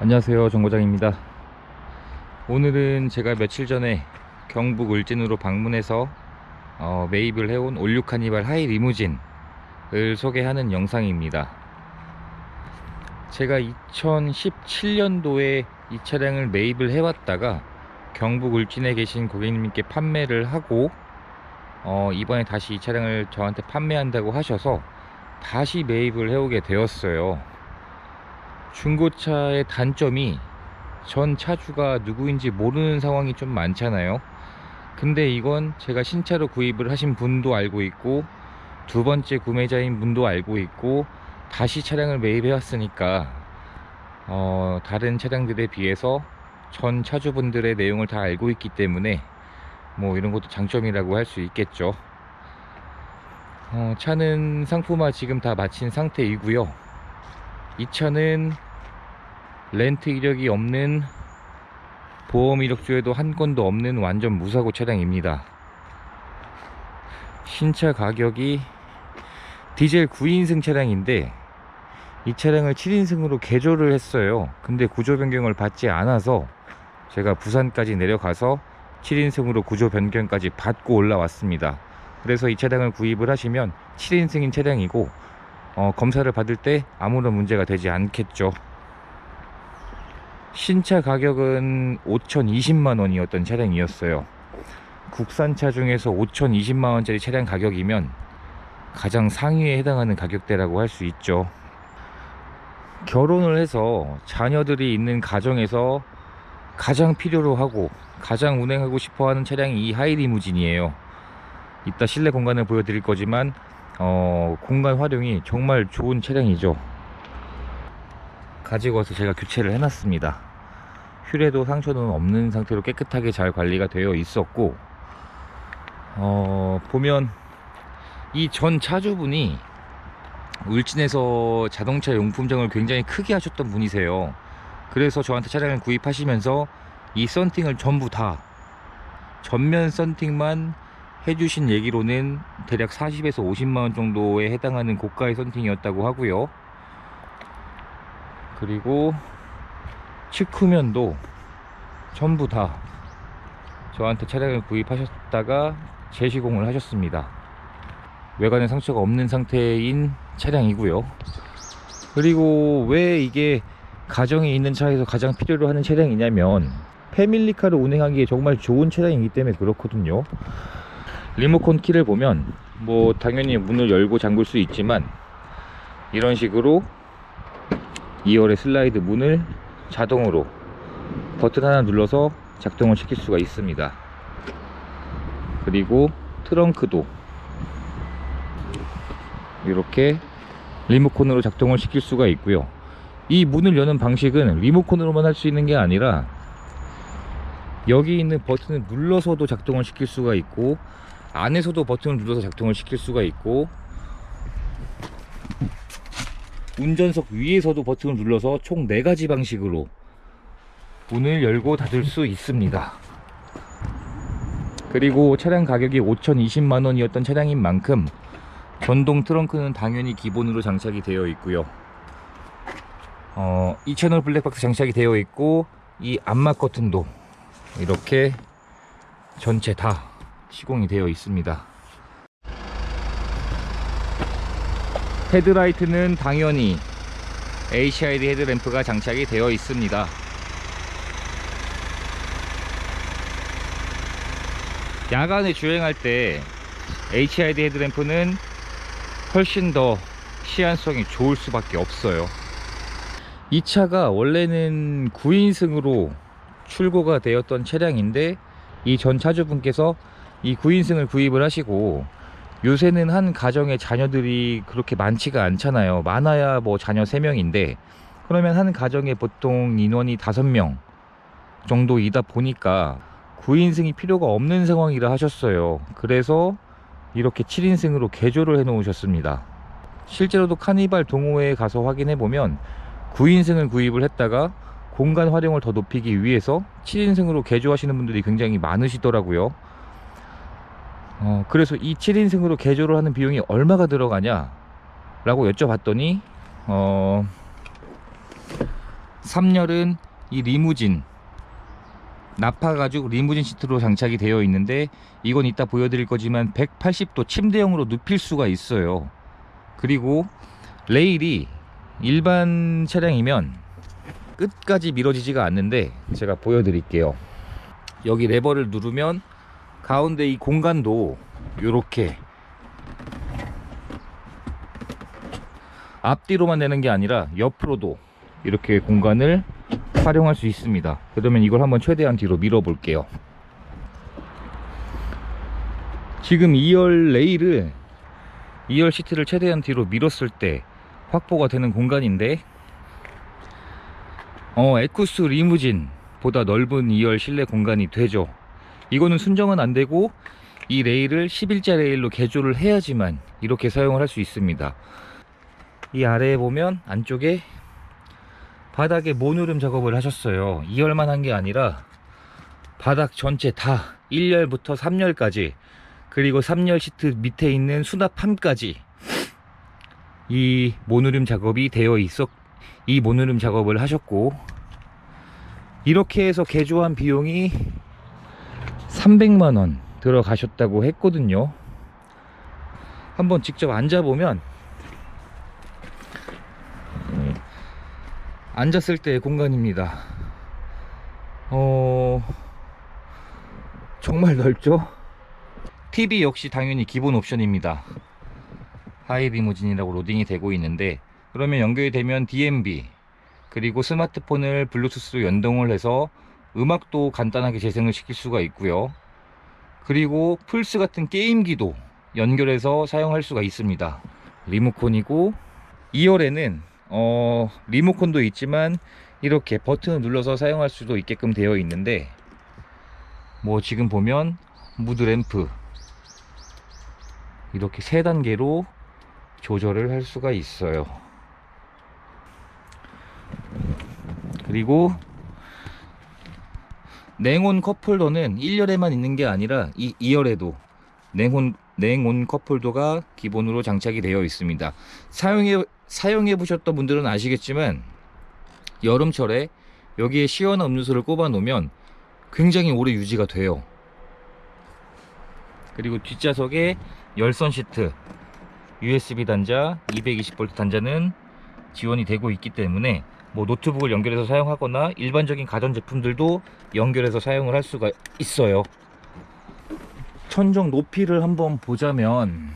안녕하세요 정거장입니다. 오늘은 제가 며칠 전에 경북 울진으로 방문해서 어, 매입을 해온 올류 카니발 하이 리무진을 소개하는 영상입니다. 제가 2017년도에 이 차량을 매입을 해왔다가 경북 울진에 계신 고객님께 판매를 하고 어, 이번에 다시 이 차량을 저한테 판매한다고 하셔서 다시 매입을 해오게 되었어요 중고차의 단점이 전 차주가 누구인지 모르는 상황이 좀 많잖아요. 근데 이건 제가 신차로 구입을 하신 분도 알고 있고 두 번째 구매자인 분도 알고 있고 다시 차량을 매입해 왔으니까 어, 다른 차량들에 비해서 전 차주분들의 내용을 다 알고 있기 때문에 뭐 이런 것도 장점이라고 할 수 있겠죠. 어, 차는 상품화 지금 다 마친 상태이고요. 이 차는 렌트 이력이 없는 보험 이력조에도 한 건도 없는 완전 무사고 차량입니다. 신차 가격이 디젤 9인승 차량인데 이 차량을 7인승으로 개조를 했어요. 근데 구조 변경을 받지 않아서 제가 부산까지 내려가서 7인승으로 구조 변경까지 받고 올라왔습니다. 그래서 이 차량을 구입을 하시면 7인승인 차량이고 어, 검사를 받을 때 아무런 문제가 되지 않겠죠. 신차 가격은 5,020만 원이었던 차량이었어요. 국산차 중에서 5,020만 원짜리 차량 가격이면 가장 상위에 해당하는 가격대라고 할 수 있죠. 결혼을 해서 자녀들이 있는 가정에서 가장 필요로 하고 가장 운행하고 싶어 하는 차량이 이 하이리무진이에요. 이따 실내 공간을 보여드릴 거지만 어, 공간 활용이 정말 좋은 차량이죠. 가지고 와서 제가 교체를 해놨습니다. 휠에도 상처는 없는 상태로 깨끗하게 잘 관리가 되어 있었고, 어, 보면 이 전 차주분이 울진에서 자동차 용품점을 굉장히 크게 하셨던 분이세요. 그래서 저한테 차량을 구입하시면서 이 썬팅을 전부 다 전면 썬팅만 해주신 얘기로는 대략 40에서 50만원 정도에 해당하는 고가의 썬팅이었다고 하고요. 그리고 측후면도 전부 다 저한테 차량을 구입하셨다가 재시공을 하셨습니다. 외관에 상처가 없는 상태인 차량이고요. 그리고 왜 이게 가정에 있는 차에서 가장 필요로 하는 차량이냐면 패밀리카를 운행하기에 정말 좋은 차량이기 때문에 그렇거든요 리모컨 키를 보면 뭐 당연히 문을 열고 잠글 수 있지만 이런 식으로 2열의 슬라이드 문을 자동으로 버튼 하나 눌러서 작동을 시킬 수가 있습니다. 그리고 트렁크도 이렇게 리모컨으로 작동을 시킬 수가 있고요. 이 문을 여는 방식은 리모컨으로만 할 수 있는 게 아니라 여기 있는 버튼을 눌러서도 작동을 시킬 수가 있고 안에서도 버튼을 눌러서 작동을 시킬 수가 있고 운전석 위에서도 버튼을 눌러서 총 4가지 방식으로 문을 열고 닫을 수 있습니다. 그리고 차량 가격이 5,020만원이었던 차량인 만큼 전동 트렁크는 당연히 기본으로 장착이 되어 있고요. 어, 이 채널 블랙박스 장착이 되어 있고 이 암막 커튼도 이렇게 전체 다 시공이 되어 있습니다. 헤드라이트는 당연히 HID 헤드램프가 장착이 되어 있습니다. 야간에 주행할 때 HID 헤드램프는 훨씬 더 시안성이 좋을 수밖에 없어요. 이 차가 원래는 9인승으로 출고가 되었던 차량인데 이 전 차주분께서 이 9인승을 구입을 하시고 요새는 한 가정에 자녀들이 그렇게 많지가 않잖아요. 많아야 뭐 자녀 3명인데 그러면 한 가정에 보통 인원이 5명 정도이다 보니까 9인승이 필요가 없는 상황이라 하셨어요. 그래서 이렇게 7인승으로 개조를 해 놓으셨습니다. 실제로도 카니발 동호회에 가서 확인해 보면 9인승을 구입을 했다가 공간 활용을 더 높이기 위해서 7인승으로 개조하시는 분들이 굉장히 많으시더라고요. 어, 그래서 이 7인승으로 개조를 하는 비용이 얼마가 들어가냐? 라고 여쭤봤더니, 어, 3열은 이 리무진 나파 가죽 리무진 시트로 장착이 되어 있는데 이건 이따 보여드릴 거지만 180도 침대형으로 눕힐 수가 있어요 그리고 레일이 일반 차량이면 끝까지 밀어지지가 않는데 제가 보여드릴게요 여기 레버를 누르면 가운데 이 공간도 이렇게 앞뒤로만 내는 게 아니라 옆으로도 이렇게 공간을 활용할 수 있습니다. 그러면 이걸 한번 최대한 뒤로 밀어 볼게요. 지금 2열 레일을 2열 시트를 최대한 뒤로 밀었을 때 확보가 되는 공간인데 어 에쿠스 리무진 보다 넓은 2열 실내 공간이 되죠 이거는 순정은 안 되고 이 레일을 11자 레일로 개조를 해야지만 이렇게 사용을 할 수 있습니다. 이 아래에 보면 안쪽에 바닥에 모누름 작업을 하셨어요. 2열만 한 게 아니라 바닥 전체 다 1열부터 3열까지 그리고 3열 시트 밑에 있는 수납함까지 이 모누름 작업이 되어 있었 이 모누름 작업을 하셨고 이렇게 해서 개조한 비용이 300만원 들어가셨다고 했거든요. 한번 직접 앉아보면 음, 앉았을 때의 공간입니다. 어 정말 넓죠? TV 역시 당연히 기본 옵션입니다. 하이 리무진이라고 로딩이 되고 있는데 그러면 연결이 되면 DMB 그리고 스마트폰을 블루투스로 연동을 해서 음악도 간단하게 재생을 시킬 수가 있고요. 그리고 플스 같은 게임기도 연결해서 사용할 수가 있습니다. 리모컨이고 2열에는 어, 리모컨도 있지만 이렇게 버튼을 눌러서 사용할 수도 있게끔 되어 있는데 뭐 지금 보면 무드 램프 이렇게 세 단계로 조절을 할 수가 있어요. 그리고 냉온 컵홀더는 1열에만 있는 게 아니라 이 2열에도 냉온, 냉온 컵홀더가 기본으로 장착이 되어 있습니다. 사용해, 사용해 보셨던 분들은 아시겠지만 여름철에 여기에 시원한 음료수를 꼽아 놓으면 굉장히 오래 유지가 돼요. 그리고 뒷좌석에 열선 시트 USB 단자 220V 단자는 지원이 되고 있기 때문에 뭐 노트북을 연결해서 사용하거나 일반적인 가전 제품들도 연결해서 사용을 할 수가 있어요. 천정 높이를 한번 보자면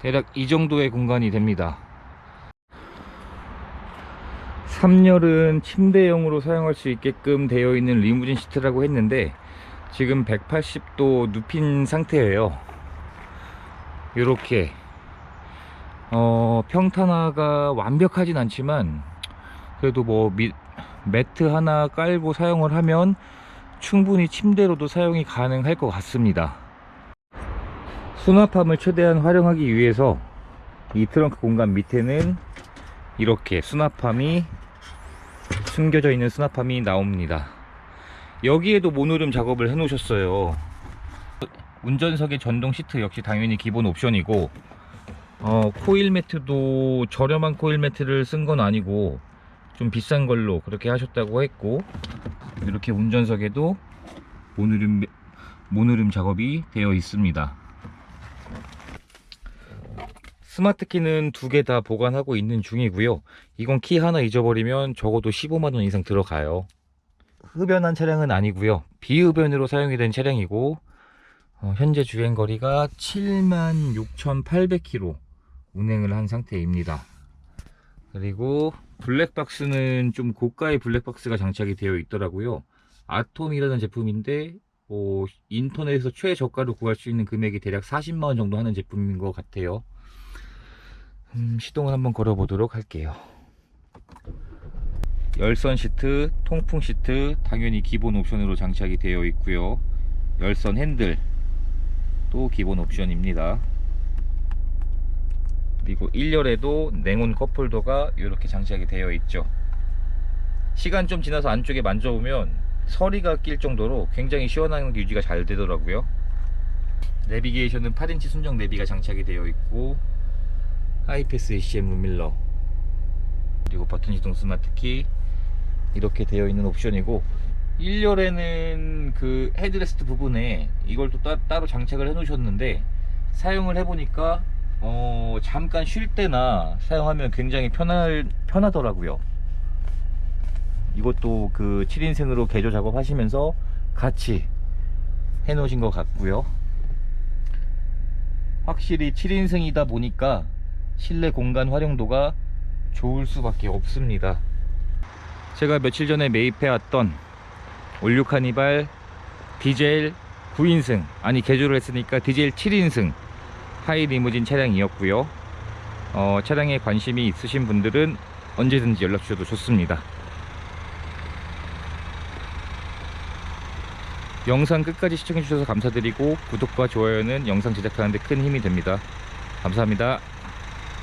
대략 이 정도의 공간이 됩니다. 3열은 침대용으로 사용할 수 있게끔 되어 있는 리무진 시트라고 했는데 지금 180도 눕힌 상태예요. 이렇게 어, 평탄화가 완벽하진 않지만 그래도 뭐 미, 매트 하나 깔고 사용을 하면 충분히 침대로도 사용이 가능할 것 같습니다. 수납함을 최대한 활용하기 위해서 이 트렁크 공간 밑에는 이렇게 수납함이 숨겨져 있는 수납함이 나옵니다. 여기에도 모노름 작업을 해 놓으셨어요. 운전석의 전동 시트 역시 당연히 기본 옵션이고 어, 코일 매트도 저렴한 코일 매트를 쓴 건 아니고 좀 비싼 걸로 그렇게 하셨다고 했고 이렇게 운전석에도 모누름, 모누름 작업이 되어 있습니다. 스마트 키는 두 개 다 보관하고 있는 중이고요. 이건 키 하나 잊어버리면 적어도 15만원 이상 들어가요. 흡연한 차량은 아니고요. 비흡연으로 사용이 된 차량이고 어, 현재 주행거리가 76,800km 운행을 한 상태입니다. 그리고 블랙박스는 좀 고가의 블랙박스가 장착이 되어 있더라고요. 아톰이라는 제품인데 뭐 인터넷에서 최저가로 구할 수 있는 금액이 대략 40만원 정도 하는 제품인 것 같아요. 음, 시동을 한번 걸어 보도록 할게요. 열선 시트, 통풍 시트 당연히 기본 옵션으로 장착이 되어 있고요. 열선 핸들 또 기본 옵션입니다 그리고 1열에도 냉온 컵홀더가 이렇게 장착이 되어 있죠. 시간 좀 지나서 안쪽에 만져보면 서리가 낄 정도로 굉장히 시원한 유지가 잘 되더라고요. 내비게이션은 8인치 순정 내비가 장착이 되어 있고 하이패스 ACM 룸밀러 그리고 버튼 시동 스마트키 이렇게 되어 있는 옵션이고 1열에는 그 헤드레스트 부분에 이걸 또 따, 따로 장착을 해 놓으셨는데 사용을 해보니까 어, 잠깐 쉴 때나 사용하면 굉장히 편할, 편하더라고요. 이것도 그 7인승으로 개조 작업 하시면서 같이 해 놓으신 것 같고요. 확실히 7인승이다 보니까 실내 공간 활용도가 좋을 수밖에 없습니다. 제가 며칠 전에 매입해 왔던 올류 카니발 디젤 9인승 아니 개조를 했으니까 디젤 7인승 하이 리무진 차량이었고요. 어, 차량에 관심이 있으신 분들은 언제든지 연락 주셔도 좋습니다. 영상 끝까지 시청해 주셔서 감사드리고 구독과 좋아요는 영상 제작하는데 큰 힘이 됩니다. 감사합니다